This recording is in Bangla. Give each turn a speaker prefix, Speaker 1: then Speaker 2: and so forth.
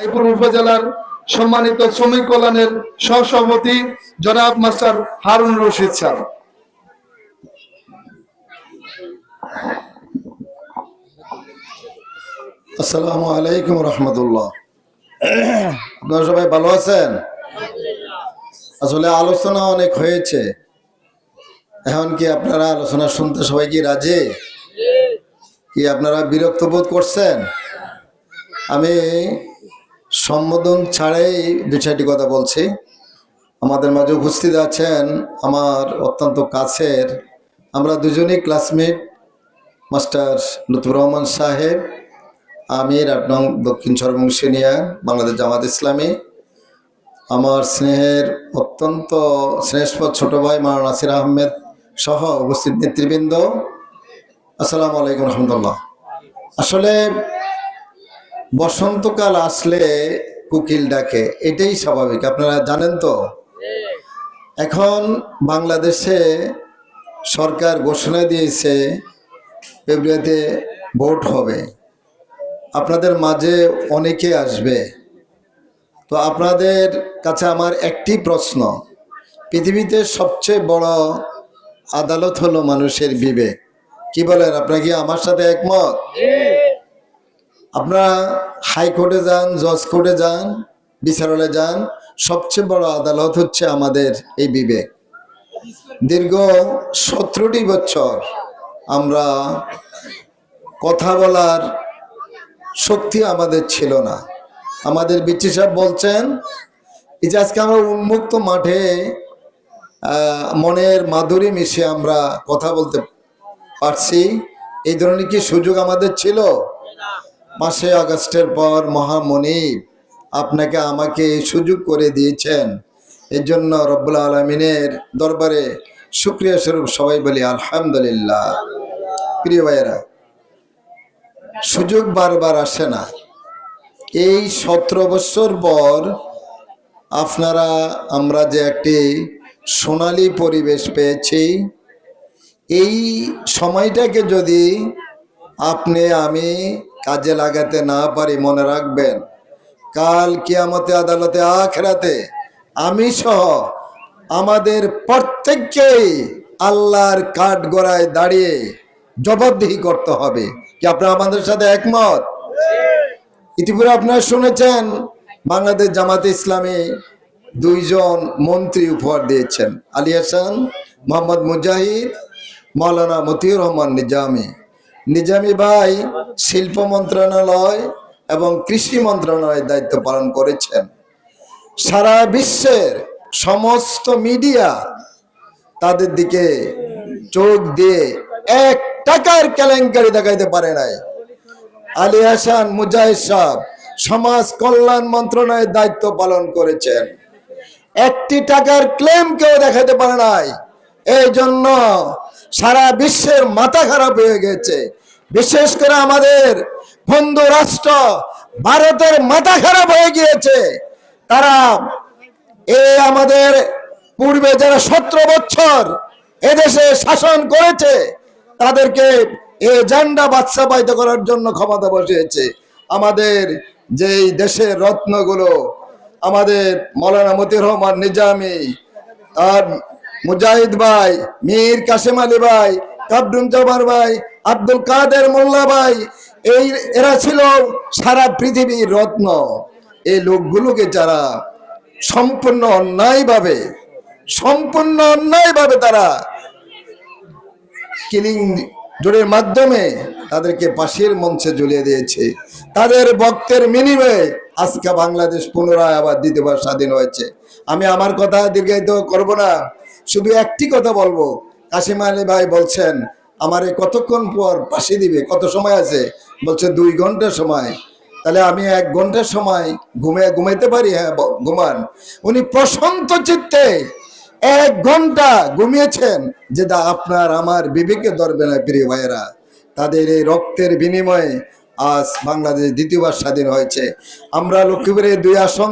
Speaker 1: রায়পুর উপজেলার সম্মানিত শ্রমিক কল্যাণের সহসভাপতি জনাব মাস্টার হারুন রশিদ স্যার।
Speaker 2: আসসালামু আলাইকুম রহমতুল্লাহ। আপনারা সবাই ভালো আছেন? আসলে আলোচনা অনেক হয়েছে। এখন কি আপনারা আলোচনা শুনতে সবাই কি রাজি? কি আপনারা বিরক্ত বোধ করছেন? আমি সম্বোধন ছাড়াই বিষয়টি কথা বলছি। আমাদের মাঝে উপস্থিত আছেন আমার অত্যন্ত কাছের, আমরা দুজনেই ক্লাসমেট মাস্টার লুতুর রহমান সাহেব, আমির আট নং দক্ষিণ সর্বংশিনিয়া বাংলাদেশ জামাত ইসলামী। আমার স্নেহের অত্যন্ত স্নেহস্পদ ছোট ভাই মাওলানা নাসির আহমেদ সহ উপস্থিত নেতৃবৃন্দ। আসসালামু আলাইকুম রহমতুল্লাহ। আসলে বসন্তকাল আসলে কুকিল ডাকে, এটাই স্বাভাবিক। আপনারা জানেন তো? এখন বাংলাদেশে সরকার ঘোষণা দিয়েছে, ফেব্রুয়ারিতে ভোট হবে। আপনাদের মাঝে অনেকে আসবে। তো আপনাদের কাছে আমার একটি প্রশ্ন। পৃথিবীতে সবচেয়ে বড় আদালত হলো মানুষের বিবেক। কি বলেন? আপনারা কি আমার সাথে একমত? আপনারা হাইকোর্টে যান, জজ কোর্টে যান, বিচারালয়ে যান, সবচেয়ে বড় আদালত হচ্ছে আমাদের এই বিবেক। দীর্ঘ সতেরোটি বছর আমরা কথা বলার শক্তি আমাদের ছিল না। আমাদের বিচ্ছি সাহেব বলছেন, এই যে আজকে আমরা উন্মুক্ত মাঠে মনের মাধুরী মিশে আমরা কথা বলতে পারছি, এই ধরনের কি সুযোগ আমাদের ছিল? পাঁচই আগস্টের পর মহামনিব আপনাকে আমাকে সুযোগ করে দিয়েছেন। এর জন্য রব্বুল আলমিনের দরবারে শুক্রিয়া স্বরূপ সবাই বলি আলহামদুলিল্লাহ। প্রিয় ভাইয়েরা, সুযোগ বারবার আসে না। এই সতেরো বছর পর আপনারা, আমরা যে একটি সোনালি পরিবেশ পেয়েছি, এই সময়টাকে যদি আপনি, আমি কাজে লাগাতে না পারি, মনে রাখবেন। কাল কিয়ামতে, আদালতে, আখরাতে আমি সহ আমাদের প্রত্যেককেই আল্লাহর কাঠ গড়ায় দাঁড়িয়ে জবাবদিহি করতে হবে। কি আপনারা আমাদের সাথে একমত? ইতিপূর্বে আপনারা শুনেছেন, বাংলাদেশ জামাতে ইসলামী দুইজন মন্ত্রী উপহার দিয়েছেন। আলী হাসান, মোহাম্মদ মুজাহিদ মৌলানা মতিউর রহমান নিজামী। নিজামী ভাই শিল্প মন্ত্রণালয় এবং কৃষি মন্ত্রণালয়ের দায়িত্ব পালন করেছেন। সারা বিশ্বের সমস্ত মিডিয়া তাদের দিকে চোখ দিয়ে এক টাকার কেলেঙ্কারি দেখাইতে পারে নাই। আলী হাসান, মুজাহিদ সাহেব, সমাজ কল্যাণ মন্ত্রণালয়ের দায়িত্ব পালন করেছেন। একটি টাকার ক্লেম কেউ দেখাতে পারে নাই। এই জন্য সারা বিশ্বের মাথা খারাপ হয়ে গেছে। বিশেষ করে আমাদের বন্ধু রাষ্ট্র ভারতের মাথা খারাপ হয়ে গিয়েছে। তারা এই আমাদের পূর্বে যারা সতেরো বছর এদেশে শাসন করেছে, তাদেরকে এই জান্ডা বাদশাবাহিত করার জন্য ক্ষমতা বসিয়েছে। আমাদের যেই দেশের রত্নগুলো, আমাদের মৌলানা মতিউর রহমান নিজামী আর মুজাহিদ ভাই, মীর কাশেম আলী ভাই কাবরুম জাবার ভাই, আব্দুল কাদের মোল্লা ভাই, এই এরা ছিল সারা পৃথিবীর রত্ন। এই লোকগুলোকে যারা সম্পূর্ণ অন্যায়ভাবে সম্পূর্ণ অন্যায়ভাবে তারা কিলিং জোরের মাধ্যমে তাদেরকে পাশের মঞ্চে ঝুলিয়ে দিয়েছে। তাদের বক্তের মিনিময়ে আজকে বাংলাদেশ পুনরায় আবার দ্বিতীয়বার স্বাধীন হয়েছে। আমি আমার কথা দীর্ঘায়িত করব না। শুধু একটি কথা বলব। কাশিম আলী ভাই বলছেন, আমারে কতক্ষণ পর পাশে দিবে? কত সময় আছে? বলছে, দুই ঘণ্টা সময়। তাহলে আমি এক ঘণ্টার সময় ঘুমে, ঘুমাইতে পারি? হ্যাঁ ঘুমান। উনি প্রশান্ত চিত্তে এক ঘণ্টা ঘুমিয়েছেন যেটা আপনার আমার বিবেকে ধরবে না, প্রিয় ভাইয়েরা। তাদের এই রক্তের বিনিময়ে আজ বাংলাদেশ দ্বিতীয়বার স্বাধীন হয়েছে। আমরা লক্ষ্মীপুরে দুই আসন